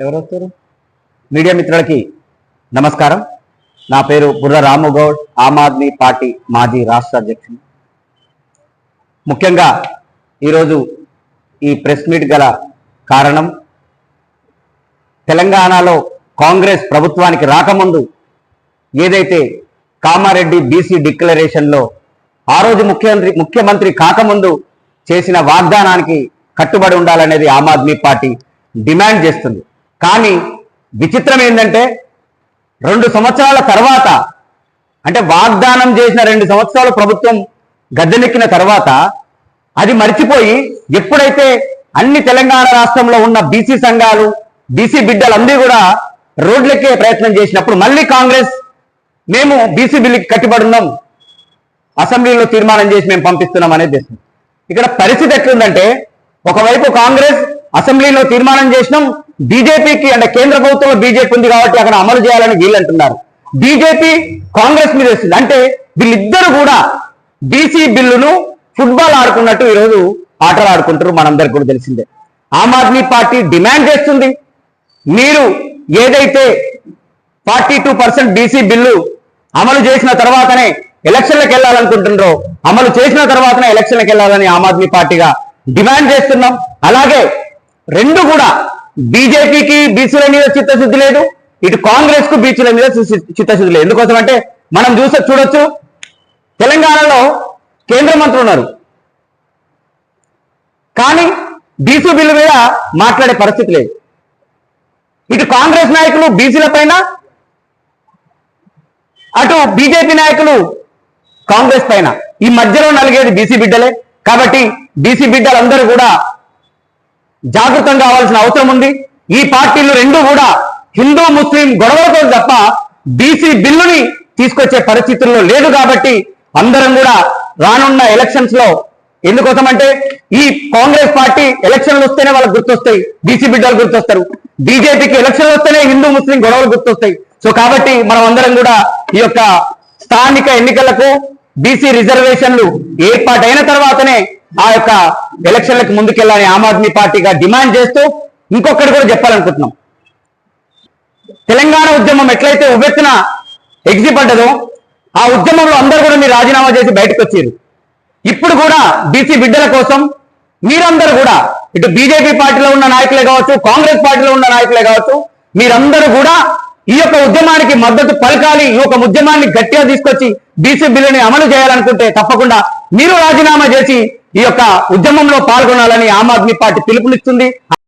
ఎవరు వస్తారు మీడియా మిత్రులకి నమస్కారం. నా పేరు బుర్ర రాముగౌడ్ ఆమ్ ఆద్మీ పార్టీ మాజీ రాష్ట్ర అధ్యక్షుడు. ముఖ్యంగా ఈరోజు ఈ ప్రెస్ మీట్ గల కారణం తెలంగాణలో కాంగ్రెస్ ప్రభుత్వానికి రాకముందు ఏదైతే కామారెడ్డి బీసీ డిక్లరేషన్లో ఆ రోజు ముఖ్యమంత్రి ముఖ్యమంత్రి కాకముందు చేసిన వాగ్దానానికి కట్టుబడి ఉండాలనేది ఆమ్ ఆద్మీ పార్టీ డిమాండ్ చేస్తుంది. కానీ విచిత్రం ఏంటంటే రెండు సంవత్సరాల తర్వాత అంటే వాగ్దానం చేసిన రెండు సంవత్సరాలు ప్రభుత్వం గద్దెనెక్కిన తర్వాత అది మర్చిపోయి ఎప్పుడైతే అన్ని తెలంగాణ రాష్ట్రంలో ఉన్న బీసీ సంఘాలు బీసీ బిడ్డలందరూ కూడా రోడ్లెక్కే ప్రయత్నం చేసినప్పుడు మళ్ళీ కాంగ్రెస్ మేము బీసీ బిల్లుకి కట్టుబడి ఉన్నాం అసెంబ్లీలో తీర్మానం చేసి మేము పంపిస్తున్నాం అనేది చేస్తుంది ఇక్కడ పరిస్థితి ఎట్లుందంటే ఒకవైపు కాంగ్రెస్ అసెంబ్లీలో తీర్మానం చేసినాం బీజేపీకి అంటే కేంద్ర ప్రభుత్వంలో బీజేపీ ఉంది కాబట్టి అక్కడ అమలు చేయాలని వీళ్ళు అంటున్నారు బీజేపీ కాంగ్రెస్ మీద వేస్తుంది అంటే వీళ్ళిద్దరు కూడా బీసీ బిల్లును ఫుట్బాల్ ఆడుకున్నట్టు ఈరోజు ఆటలు ఆడుకుంటారు మనందరికి కూడా తెలిసిందే. ఆమ్ ఆద్మీ పార్టీ డిమాండ్ చేస్తుంది. మీరు ఏదైతే forty two percent BC bill అమలు చేసిన తర్వాతనే ఎలక్షన్లకు వెళ్ళాలనుకుంటున్నారో అమలు చేసిన తర్వాతనే ఎలక్షన్లకు వెళ్ళాలని ఆమ్ ఆద్మీ పార్టీగా డిమాండ్ చేస్తున్నాం. అలాగే రెండు కూడా బీజేపీకి బీసీల మీద చిత్తశుద్ధి లేదు ఇటు కాంగ్రెస్కు బీసీల మీద చి- చిత్తశుద్ధి లేదు. ఎందుకోసం అంటే మనం చూసే చూడొచ్చు తెలంగాణలో కేంద్ర మంత్రులు ఉన్నారు. కానీ బీసీ బిల్లు మీద మాట్లాడే పరిస్థితి లేదు. ఇటు కాంగ్రెస్ నాయకులు బీసీల పైన అటు బీజేపీ నాయకులు కాంగ్రెస్ పైన. ఈ మధ్యలో నలిగేది బీసీ బిడ్డలే. కాబట్టి బీసీ బిడ్డలందరూ కూడా జాగృతం కావాల్సిన అవసరం ఉంది. ఈ పార్టీలు రెండు కూడా హిందూ ముస్లిం గొడవలతో తప్ప బీసీ బిల్లుని తీసుకొచ్చే పరిస్థితుల్లో లేదు కాబట్టి అందరం కూడా రానున్న ఎలక్షన్స్లో ఎందుకోసం అంటే ఈ కాంగ్రెస్ పార్టీ ఎలక్షన్లు వస్తేనే వాళ్ళకి గుర్తొస్తాయి. బీసీ బిడ్డలు గుర్తొస్తారు. బీజేపీకి ఎలక్షన్లు వస్తేనే హిందూ ముస్లిం గొడవలు గుర్తొస్తాయి. సో కాబట్టి మనం అందరం కూడా ఈ యొక్క స్థానిక ఎన్నికలకు బీసీ రిజర్వేషన్లు ఏర్పాటైన తర్వాతనే ఆ యొక్క ఎలక్షన్లకు ముందుకెళ్ళాలని ఆమ్ ఆద్మీ పార్టీగా డిమాండ్ చేస్తూ ఇంకొకటి కూడా చెప్పాలనుకుంటున్నాం. తెలంగాణ ఉద్యమం ఎట్లయితే ఉవ్వెత్తున ఎగిసిపడ్డదో ఆ ఉద్యమంలో అందరూ కూడా మీరు రాజీనామా చేసి బయటకు వచ్చారు. ఇప్పుడు కూడా బీసీ బిడ్డల కోసం మీరందరూ కూడా ఇటు బీజేపీ పార్టీలో ఉన్న నాయకులే కావచ్చు కాంగ్రెస్ పార్టీలో ఉన్న నాయకులే కావచ్చు మీరందరూ కూడా ఈ యొక్క ఉద్యమానికి మద్దతు పలకాలి ఈ యొక్క ఉద్యమాన్ని గట్టిగా తీసుకొచ్చి బీసీ బిల్లుని అమలు చేయాలనుకుంటే తప్పకుండా మీరు రాజీనామా చేసి ఈ యొక్క ఉద్యమంలో పాల్గొనాలని ఆమ్ ఆద్మీ పార్టీ పిలుపునిస్తుంది